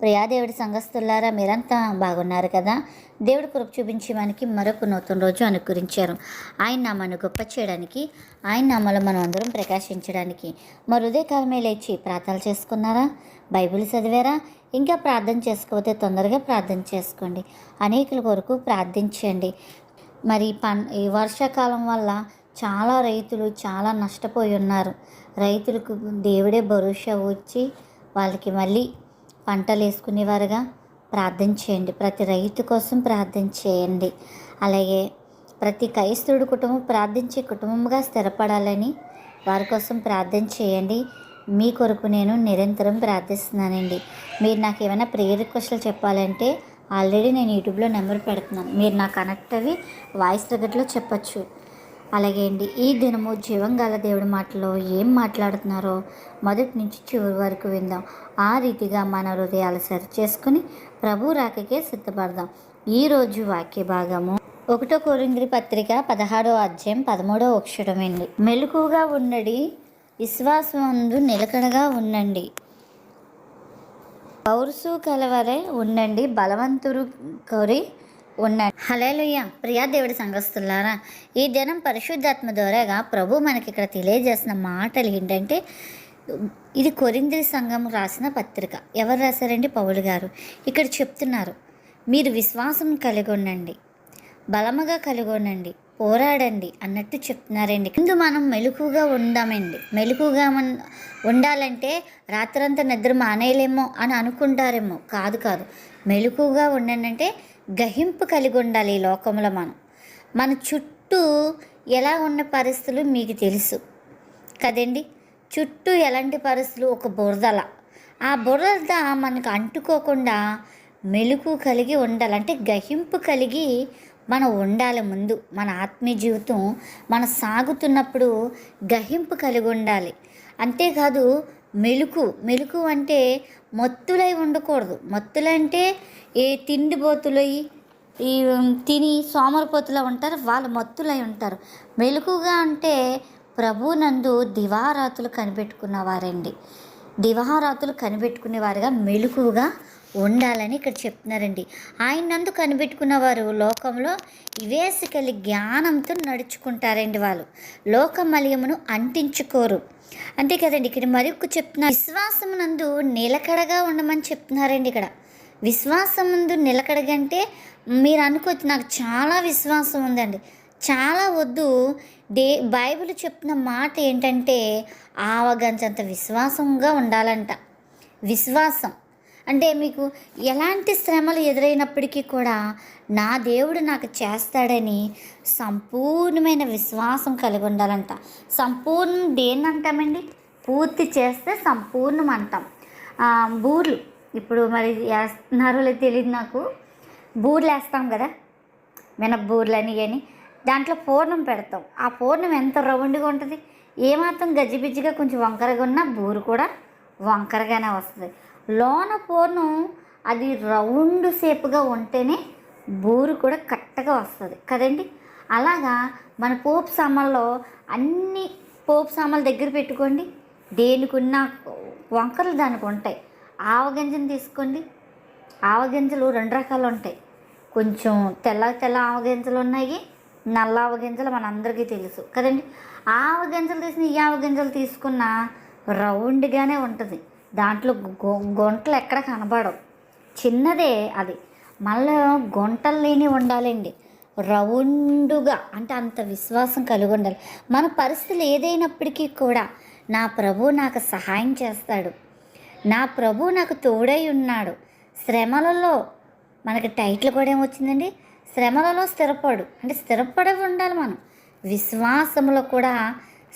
ప్రియాదేవుడి సంఘస్థులారా మీరంతా బాగున్నారు కదా? దేవుడి కృప చూపించి మనకి మరొక నూతన రోజు అనుకరించారు. ఆయన నామాన్ని గొప్ప చేయడానికి ఆయన నామాలు మనం అందరం ప్రకాశించడానికి మరి ఉదయకాలమే లేచి ప్రార్థనలు చేసుకున్నారా? బైబిల్ చదివారా? ఇంకా ప్రార్థన చేసుకోకపోతే తొందరగా ప్రార్థన చేసుకోండి. అనేకుల కొరకు ప్రార్థించండి. మరి పన్ ఈ వర్షాకాలం వల్ల చాలా రైతులు చాలా నష్టపోయి ఉన్నారు. రైతులకు దేవుడే భరోసా వచ్చి వాళ్ళకి మళ్ళీ పంటలు వేసుకునేవారుగా ప్రార్థన చేయండి. ప్రతి రైతు కోసం ప్రార్థన చేయండి. అలాగే ప్రతి క్రైస్తవుడి కుటుంబం ప్రార్థించే కుటుంబంగా స్థిరపడాలని వారి కోసం ప్రార్థన చేయండి. మీ కొరకు నేను నిరంతరం ప్రార్థిస్తున్నానండి. మీరు నాకు ఏమైనా ప్రేయర్ రిక్వెస్ట్లు చెప్పాలంటే ఆల్రెడీ నేను యూట్యూబ్లో నెంబర్ పెడుతున్నాను. మీరు నాకు కనెక్ట్ అవి వాయిస్ తగ్గట్లో చెప్పచ్చు. అలాగే అండి ఈ దినము జీవంగాల దేవుడి మాటలో ఏం మాట్లాడుతున్నారో మొదటి నుంచి చివరి వరకు విందాం. ఆ రీతిగా మన హృదయాలు సరి చేసుకుని ప్రభు రాకకే సిద్ధపడదాం. ఈరోజు వాక్య భాగము ఒకటో కోరింద్రి పత్రిక పదహారో అధ్యాయం పదమూడో అక్షరమండి మెలకుగా ఉండడి విశ్వాసమందు నిలకడగా ఉండండి. పౌరుసు కలవరే ఉండండి బలవంతురు కోరి ఉన్నాడు. హలేలుయ్య ప్రియా దేవుడి సంఘస్తులారా ఈ దినం పరిశుద్ధాత్మ ద్వారాగా ప్రభు మనకి ఇక్కడ తెలియజేసిన మాటలు ఏంటంటే ఇది కొరింద్రి సంఘం రాసిన పత్రిక. ఎవరు రాశారండి? పౌలు గారు. ఇక్కడ చెప్తున్నారు మీరు విశ్వాసం కలిగి ఉండండి బలముగా కలిగి ఉండండి పోరాడండి అన్నట్టు చెప్తున్నారండి. ముందు మనం మెలకుగా ఉందామండి. మెలకుగా మన ఉండాలంటే రాత్రంతా నిద్ర మానేయలేమో అని అనుకుంటారేమో. కాదు కాదు. మెలకుగా ఉండండి అంటే గహింపు కలిగి ఉండాలి ఈ లోకంలో మనం. మన చుట్టూ ఎలా ఉన్న పరిస్థితులు మీకు తెలుసు. కదండి? చుట్టూ ఎలాంటి పరిస్థితులు? ఒక బురదల. ఆ బురద మనకు అంటుకోకుండా మెలుకు కలిగి ఉండాలి. అంటే గహింపు కలిగి మనం ఉండాలి ముందు. మన ఆత్మీయ జీవితం మన సాగుతున్నప్పుడు గహింపు కలిగి ఉండాలి. అంతేకాదు మెలుకు మెలుకు అంటే మత్తులై ఉండకూడదు. మత్తులంటే ఏ తిండిపోతులై ఈ తిని సోమరపోతులా ఉంటారు వాళ్ళు మత్తులై ఉంటారు. మెలుకుగా అంటే ప్రభునందు దివారాతులు కనిపెట్టుకున్న వారండి దివారాతులు కనిపెట్టుకునేవారుగా మెలుకుగా ఉండాలని ఇక్కడ చెప్తున్నారండి. ఆయన నందు కనిపెట్టుకున్న వారు లోకంలో ఇవేసికలి జ్ఞానంతో నడుచుకుంటారండి వాళ్ళు. లోకమలియమును అంటించుకోరు. అంతే కదండి ఇక్కడ మరొక చెప్తున్నారు విశ్వాసమునందు నిలకడగా ఉండమని చెప్తున్నారండి ఇక్కడ. విశ్వాసం ముందు నిలకడగంటే మీరు అనుకోవచ్చు నాకు చాలా విశ్వాసం ఉందండి. చాలా వద్దు. దే బైబిల్ చెప్తున్న మాట ఏంటంటే ఆవగంచంత విశ్వాసంగా ఉండాలంట. విశ్వాసం. అంటే మీకు ఎలాంటి శ్రమలు ఎదురైనప్పటికీ కూడా నా దేవుడు నాకు చేస్తాడని సంపూర్ణమైన విశ్వాసం కలిగి ఉండాలంట. సంపూర్ణం దేన్ని అంటామండి పూర్తి చేస్తే సంపూర్ణం అంటాం. బూర్లు. ఇప్పుడు మరి వేస్తున్నారో లేదు తెలియదు నాకు. బూర్లు వేస్తాం కదా? మినపబూర్లు అని. కానీ దాంట్లో పూర్ణం పెడతాం. ఆ పూర్ణం ఎంత రౌండ్గా ఉంటుంది? ఏమాత్రం గజిబిజిగా కొంచెం వంకరగా ఉన్నా బూరు కూడా వంకరగానే వస్తుంది. లోన పోను అది రౌండ్ షేప్గా ఉంటేనే బూరు కూడా కరెక్ట్గా వస్తుంది. కదండి? అలాగా మన పోపు సామాన్లో అన్ని పోపు సామాన్లు దగ్గర పెట్టుకోండి. దేనికున్న వంకరలు దానికి ఉంటాయి. ఆవగింజను తీసుకోండి. ఆవగింజలు రెండు రకాలు ఉంటాయి. కొంచెం తెల్ల తెల్ల ఆవగింజలు ఉన్నాయి. నల్ల ఆవగింజలు మనందరికీ తెలుసు. కదండి? ఆవగింజలు తీసిన ఈ ఆవగింజలు తీసుకున్న రౌండ్గానే ఉంటుంది. దాంట్లో గొ- గుంటలు ఎక్కడ కనబడవు. చిన్నదే అది. మళ్ళీ గుంటలు లేని ఉండాలండి. రౌండుగా అంటే అంత విశ్వాసం కలిగి ఉండాలి. మన పరిస్థితులు ఏదైనప్పటికీ కూడా నా ప్రభు నాకు సహాయం చేస్తాడు. నా ప్రభు నాకు తోడై ఉన్నాడు. శ్రమలలో మనకి టైటిల్ కూడా ఏమొచ్చిందండి? శ్రమలలో స్థిరపడు. అంటే స్థిరపడి ఉండాలి మనం. విశ్వాసంలో కూడా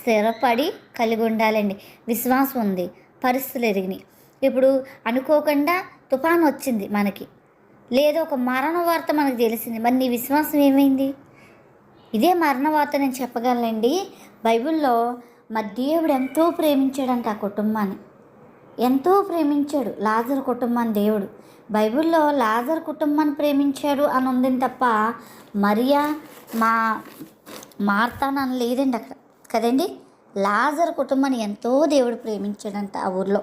స్థిరపడి కలిగి ఉండాలండి. విశ్వాసం ఉంది. పరిస్థితులు ఎరిగినాయి. ఇప్పుడు అనుకోకుండా తుఫాను వచ్చింది మనకి. లేదా ఒక మరణ వార్త మనకు తెలిసింది. మరి నీ విశ్వాసం ఏమైంది? ఇదే మరణ వార్త నేను చెప్పగలనండి. బైబిల్లో మా దేవుడు ఎంతో ప్రేమించాడంట ఆ కుటుంబాన్ని. ఎంతో ప్రేమించాడు లాజర్ కుటుంబాన్ని దేవుడు. బైబిల్లో లాజర్ కుటుంబాన్ని ప్రేమించాడు అని ఉంది తప్ప మరియా మా మార్తానని లేదండి అక్కడ. కదండి? లాజర్ కుటుంబాన్ని ఎంతో దేవుడు ప్రేమించాడంట ఆ ఊర్లో.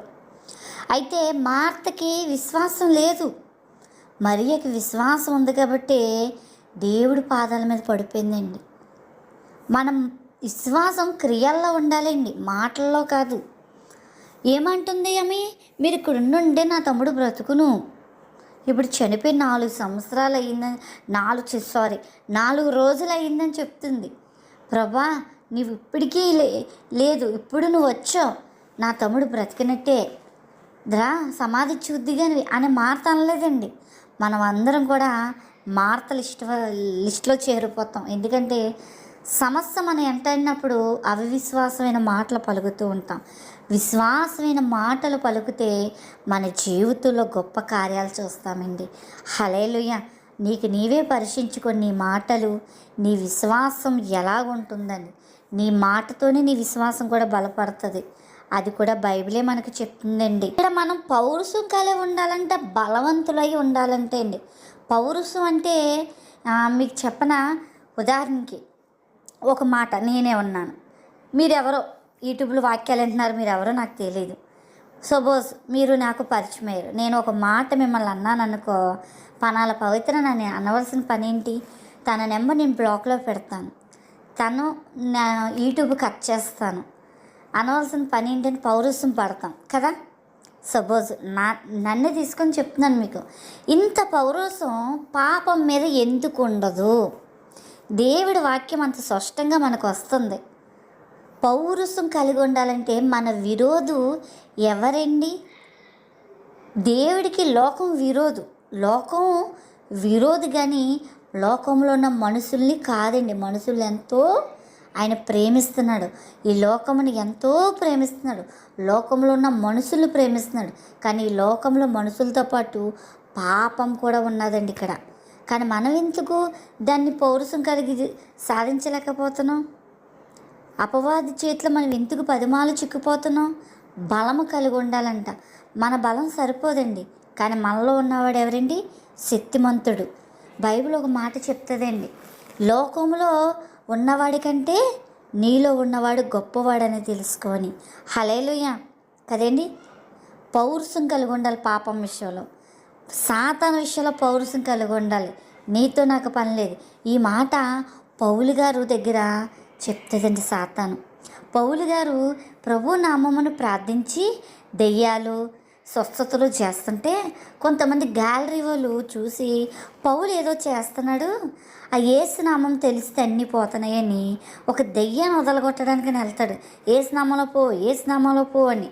అయితే మార్తకి విశ్వాసం లేదు. మరియకి విశ్వాసం ఉంది కాబట్టి దేవుడి పాదాల మీద పడిపోయిందండి. మనం విశ్వాసం క్రియల్లో ఉండాలండి మాటల్లో కాదు. ఏమంటుంది అమ్మి? మీరు ఇక్కడ నా తమ్ముడు బ్రతుకును. ఇప్పుడు చనిపోయి నాలుగు సంవత్సరాలు అయిందని నాలుగు సారీ నాలుగు రోజులు అయిందని చెప్తుంది. ప్రభా నీవు ఇప్పటికీ లే లేదు ఇప్పుడు నువ్వు వచ్చావు నా తమ్ముడు బ్రతికినట్టే. ద్రా సమాధి చూద్ది కానీ అని మార్త అనలేదండి మనం అందరం కూడా మార్త లిస్ట్ లిస్ట్లో చేరిపోతాం. ఎందుకంటే సమస్య మనం ఎంటైనప్పుడు అవివిశ్వాసమైన మాటలు పలుకుతూ ఉంటాం. విశ్వాసమైన మాటలు పలుకుతే మన జీవితంలో గొప్ప కార్యాలు చూస్తామండి. హలేలుయ నీకు నీవే పరీక్షించుకొని నీ మాటలు నీ విశ్వాసం ఎలాగుంటుందని నీ మాటతోనే నీ విశ్వాసం కూడా బలపడుతుంది. అది కూడా బైబిలే మనకు చెప్తుందండి. ఇక్కడ మనం పౌరుషం కలిగి ఉండాలంటే బలవంతులై ఉండాలంటే అండి. పౌరుషం అంటే మీకు చెప్పన? ఉదాహరణకి ఒక మాట నేనే ఉన్నాను. మీరెవరో యూట్యూబ్లో వాక్యాలు అంటున్నారు మీరెవరో నాకు తెలియదు సపోజ్ మీరు నాకు పరిచయమయ్యారు. నేను ఒక మాట మిమ్మల్ని అన్నాను అనుకో పనాల పవిత్ర నన్ను అనవలసిన పని ఏంటి? తన నెంబర్ నేను బ్లాక్లో పెడతాను. తను నా యూట్యూబ్ కట్ చేస్తాను. అనవలసిన పని ఏంటంటే పౌరుషం పడతాం కదా? సపోజ్ నా నన్ను తీసుకొని చెప్తున్నాను మీకు. ఇంత పౌరుషం పాపం మీద ఎందుకు ఉండదు? దేవుడి వాక్యం అంత స్పష్టంగా మనకు వస్తుంది. పౌరుషం కలిగి ఉండాలంటే మన విరోధు ఎవరండి? దేవుడికి లోకం విరోధు. లోకం విరోధు కానీ లోకంలో ఉన్న మనుషుల్ని కాదండి. మనుషులు ఎంతో ఆయన ప్రేమిస్తున్నాడు. ఈ లోకముని ఎంతో ప్రేమిస్తున్నాడు. లోకంలో ఉన్న మనుషులు ప్రేమిస్తున్నాడు. కానీ ఈ లోకంలో మనుషులతో పాటు పాపం కూడా ఉన్నదండి ఇక్కడ. కానీ మనం ఎందుకు దాన్ని పౌరుషం కలిగి సాధించలేకపోతున్నాం? అపవాది చేతిలో మనం ఎందుకు పదిమాలు చిక్కిపోతున్నాం? బలము కలిగి ఉండాలంట. మన బలం సరిపోదండి. కానీ మనలో ఉన్నవాడు ఎవరండి? శక్తిమంతుడు. బైబిల్ ఒక మాట చెప్తుందండి. లోకంలో ఉన్నవాడి కంటే నీలో ఉన్నవాడు గొప్పవాడని తెలుసుకొని. హలేలుయ కదండి? పౌరుషం కలిగి ఉండాలి పాపం విషయంలో. సాతాన విషయంలో పౌరుషం కలిగి ఉండాలి నీతో నాకు పని లేదు. ఈ మాట పౌలు గారు దగ్గర చెప్తుందండి సాతాను. పౌలు గారు ప్రభు నామమును ప్రార్థించి దెయ్యాలు స్వస్థతలు చేస్తుంటే కొంతమంది గ్యాలరీ వాళ్ళు చూసి పౌలు ఏదో చేస్తున్నాడు ఆ ఏసునామం తెలిస్తే అన్నీ పోతున్నాయని ఒక దెయ్యాన్ని వదలగొట్టడానికి వెళ్తాడు. ఏసునామంలో పో ఏసునామంలో పో అని.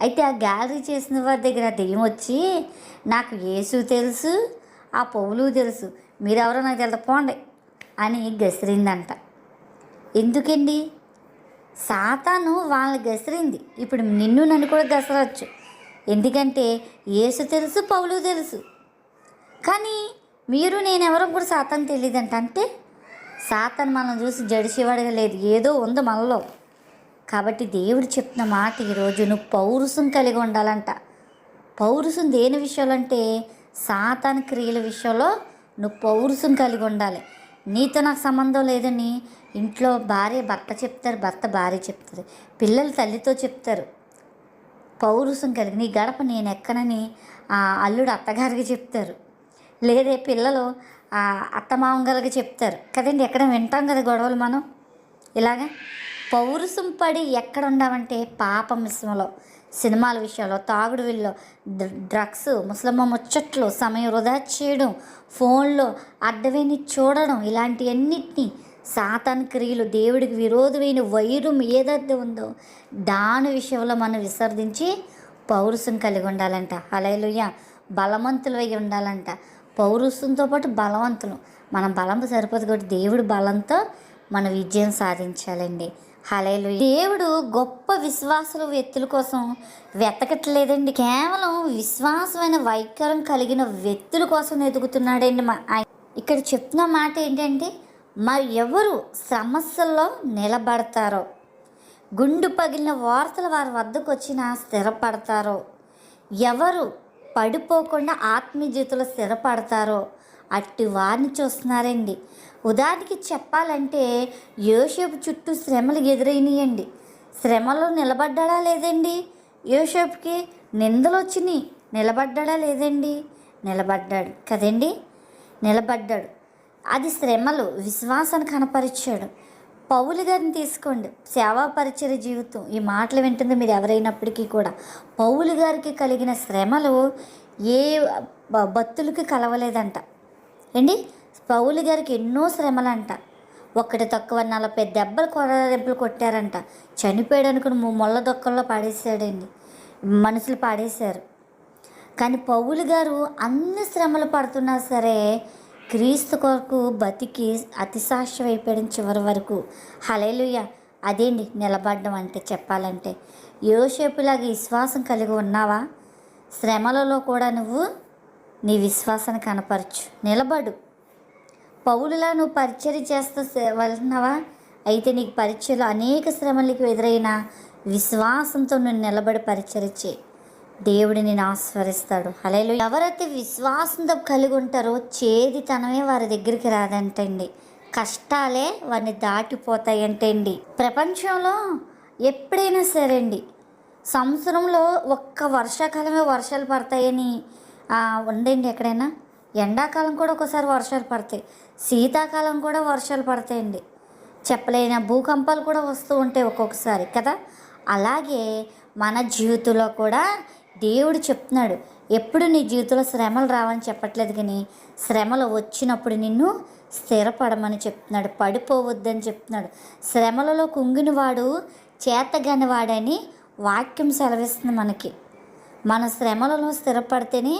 అయితే ఆ గ్యాలరీ చేసిన వారి దగ్గర దెయ్యం వచ్చి నాకు ఏసు తెలుసు ఆ పౌలు తెలుసు మీరెవరో నాకు తెలుసు పోండి అని గసిరిందంట. ఎందుకండి? సాతాను వాళ్ళని గసిరింది. ఇప్పుడు నిన్ను నన్ను కూడా గసరవచ్చు ఎందుకంటే యేసు తెలుసు పౌలు తెలుసు. కానీ మీరు నేనెవరో కూడా సాతాను తెలియదంట. అంటే సాతాను మనం చూసి జడిసేవాడిగా లేదు ఏదో ఉంది మనలో. కాబట్టి దేవుడు చెప్తున్న మాట ఈరోజు నువ్వు పౌరుషం కలిగి ఉండాలంట. పౌరుషం దేని విషయంలో అంటే సాతాన్ క్రియల విషయంలో నువ్వు పౌరుషం కలిగి ఉండాలి. నీతో నాకు సంబంధం లేదని ఇంట్లో భార్య భర్త చెప్తారు భర్త భార్య చెప్తారు పిల్లలు తల్లితో చెప్తారు. పౌరుషం కలిగి నీ గడప నేను ఎక్కనని ఆ అల్లుడు అత్తగారికి చెప్తారు. లేదే పిల్లలు ఆ అత్తమామగారికి చెప్తారు. కదండి ఎక్కడ వింటాం కదా గొడవలు మనం? ఇలాగా? పౌరుషం పడి ఎక్కడ ఉండామంటే పాపం విషయంలో సినిమాల విషయంలో తాగుడు విల్లో డ్రగ్స్ ముసలమ్మ ముచ్చట్లు సమయం వృధా చేయడం ఫోన్లో అడ్డవేని చూడడం ఇలాంటివన్నిటినీ సాతాన్ క్రియలు దేవుడికి విరోధమైన వైరం ఏదైతే ఉందో దాని విషయంలో మనం విసర్జించి పౌరుషం కలిగి ఉండాలంట. అలయలుయ్య బలవంతులు అయి ఉండాలంట. పౌరుషంతో పాటు బలవంతులు. మన బలం సరిపోదు కాబట్టి దేవుడి బలంతో మన విజయం సాధించాలండి. హలేలు దేవుడు గొప్ప విశ్వాసులు వ్యక్తుల కోసం వెతకట్లేదండి. కేవలం విశ్వాసమైన వైఖరం కలిగిన వ్యక్తుల కోసం ఎదుగుతున్నాడండి మా ఇక్కడ చెప్తున్న మాట ఏంటంటే మరి ఎవరు సమస్యల్లో నిలబడతారో? గుండు పగిలిన వార్తలు వారి వద్దకు వచ్చినా స్థిరపడతారో? ఎవరు పడిపోకుండా ఆత్మీయ స్థిరపడతారో? అట్టి వారిని చూస్తున్నారండి. ఉదాహరణకి చెప్పాలంటే యోసేపు చుట్టూ శ్రమలు ఎదురైనాయండి. శ్రమలో నిలబడ్డా లేదండి? యోసేపుకి నిందలు వచ్చినాయి. నిలబడ్డా లేదండి? నిలబడ్డాడు కదండి? నిలబడ్డాడు. అది శ్రమలు విశ్వాసాన్ని కనపరిచాడు. పౌలు గారిని తీసుకోండి. సేవా పరిచయ జీవితం. ఈ మాటలు వింటుంది మీరు ఎవరైనప్పటికీ కూడా. పౌలు గారికి కలిగిన శ్రమలు ఏ బ- భక్తులకి కలవలేదంట. ఏంటి? పౌలు గారికి ఎన్నో శ్రమలంట. ఒక్కటి తక్కువ నలభై దెబ్బలు కొర దెబ్బలు కొట్టారంట. చనిపోయాడు అనుకుని ము- ముళ్ళ దొక్కల్లో పాడేసాడండి మనుషులు పాడేశారు. కానీ పౌలు గారు అన్ని శ్రమలు పడుతున్నా సరే క్రీస్తు కొరకు బతికి అతిసాక్షి అయిపోయిన చివరి వరకు. హలేలుయ అదేంటి? నిలబడడం అంటే చెప్పాలంటే. యోసేపులాగా విశ్వాసం కలిగి ఉన్నావా? శ్రమలలో కూడా నువ్వు నీ విశ్వాసాన్ని కనపరచు. నిలబడు. పౌలులా నువ్వు పరిచయం చేస్తూ వెళ్తున్నావా? అయితే నీకు పరిచయలు అనేక శ్రమలకు ఎదురైన విశ్వాసంతో నువ్వు నిలబడి పరిచయం చేయి. దేవుడు నేను ఆస్వరిస్తాడు హలేలు ఎవరైతే విశ్వాసంతో కలిగి ఉంటారో చేదితనమే వారి దగ్గరికి రాదంటండి. కష్టాలే వారిని దాటిపోతాయంటండి ప్రపంచంలో ఎప్పుడైనా సరే అండి సంవత్సరంలో ఒక్క వర్షాకాలమే వర్షాలు పడతాయని ఉండండి ఎక్కడైనా. ఎండాకాలం కూడా ఒకసారి వర్షాలు పడతాయి. శీతాకాలం కూడా వర్షాలు పడతాయండి. చెప్పలేన భూకంపాలు కూడా వస్తూ ఉంటాయి ఒక్కొక్కసారి కదా? అలాగే మన జీవితంలో కూడా దేవుడు చెప్తున్నాడు ఎప్పుడు నీ జీవితంలో శ్రమలు రావని చెప్పట్లేదు కానీ శ్రమలు వచ్చినప్పుడు నిన్ను స్థిరపడమని చెప్తున్నాడు పడిపోవద్దని చెప్తున్నాడు. శ్రమలలో కుంగినవాడు చేతగానివాడని వాక్యం సెలవిస్తుంది మనకి. మన శ్రమలలో స్థిరపడితేనే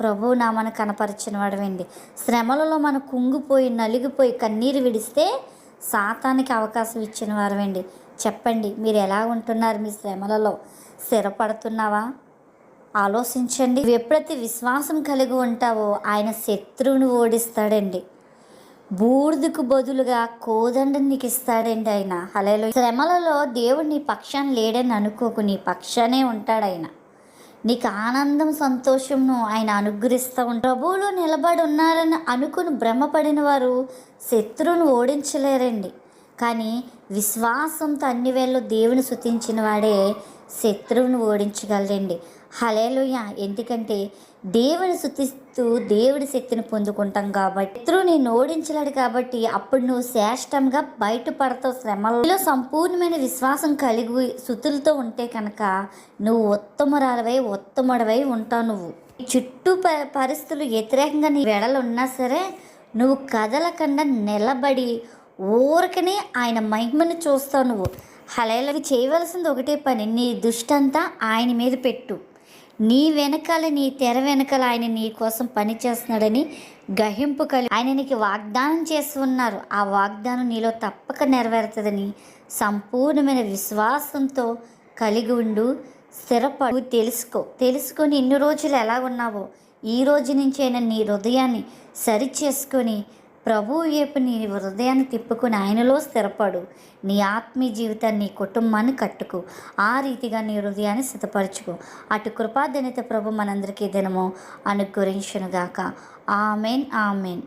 ప్రభు నామను కనపరిచిన వాడమండి శ్రమలలో మనం కుంగిపోయి నలిగిపోయి కన్నీరు విడిస్తే సాతానికి అవకాశం ఇచ్చిన వారమండి చెప్పండి మీరు ఎలా ఉంటున్నారు మీ శ్రమలలో? స్థిరపడుతున్నావా? ఆలోచించండి. ఎప్పుడైతే విశ్వాసం కలిగి ఉంటావో ఆయన శత్రువును ఓడిస్తాడండి. బూడిదకు బదులుగా కోదండని నీకు ఇస్తాడండి ఆయన. హలేలో శ్రమలలో దేవుడు నీ పక్షాన్ని లేడని అనుకోకు. నీ పక్షానే ఉంటాడు ఆయన. నీకు ఆనందం సంతోషంను ఆయన అనుగ్రహిస్తూ ఉంటాడు. ప్రభువులో నిలబడి ఉన్నారని అనుకుని భ్రమపడిన వారు శత్రువును ఓడించలేరండి. కానీ విశ్వాసంతో అన్ని వేళ్ళు దేవుని శుతించిన వాడే శత్రువును ఓడించగలండి హలేలుయ ఎందుకంటే దేవుని శుతిస్తూ దేవుడి శక్తిని పొందుకుంటాం కాబట్టి శత్రువుని ఓడించలేడు కాబట్టి అప్పుడు నువ్వు శ్రేష్టంగా బయటపడతావు శ్రమలో. సంపూర్ణమైన విశ్వాసం కలిగి శుతులతో ఉంటే కనుక నువ్వు ఉత్తమురాలవై ఉత్తముడవై ఉంటావు నువ్వు. చుట్టూ ప పరిస్థితులు వ్యతిరేకంగా నీ వెడలు ఉన్నా సరే నువ్వు కదలకుండా నిలబడి ఊరకనే ఆయన మహిమను చూస్తావు నువ్వు. హలేలవి చేయవలసింది ఒకటే పని నీ దుష్టంతా ఆయన మీద పెట్టు. నీ వెనకాల నీ తెర వెనకాల ఆయన నీ కోసం పని చేస్తున్నాడని గహింపు కలిగి ఆయన నీకు వాగ్దానం చేసి ఉన్నారు. ఆ వాగ్దానం నీలో తప్పక నెరవేరుతుందని సంపూర్ణమైన విశ్వాసంతో కలిగి ఉండు స్థిరపడు. తెలుసుకో తెలుసుకొని ఇన్ని రోజులు ఎలా ఉన్నావో ఈ రోజు నుంచైనా నీ హృదయాన్ని సరి చేసుకొని ప్రభు వైపు నీ హృదయాన్ని తిప్పుకుని ఆయనలో స్థిరపడు. నీ ఆత్మీయ జీవితాన్ని నీ కుటుంబాన్ని కట్టుకు. ఆ రీతిగా నీ హృదయాన్ని సిద్ధపరచుకో. అటు కృపాధనిత ప్రభు మనందరికీ దినము అనుగ్రహించునుగాక. Amen amen.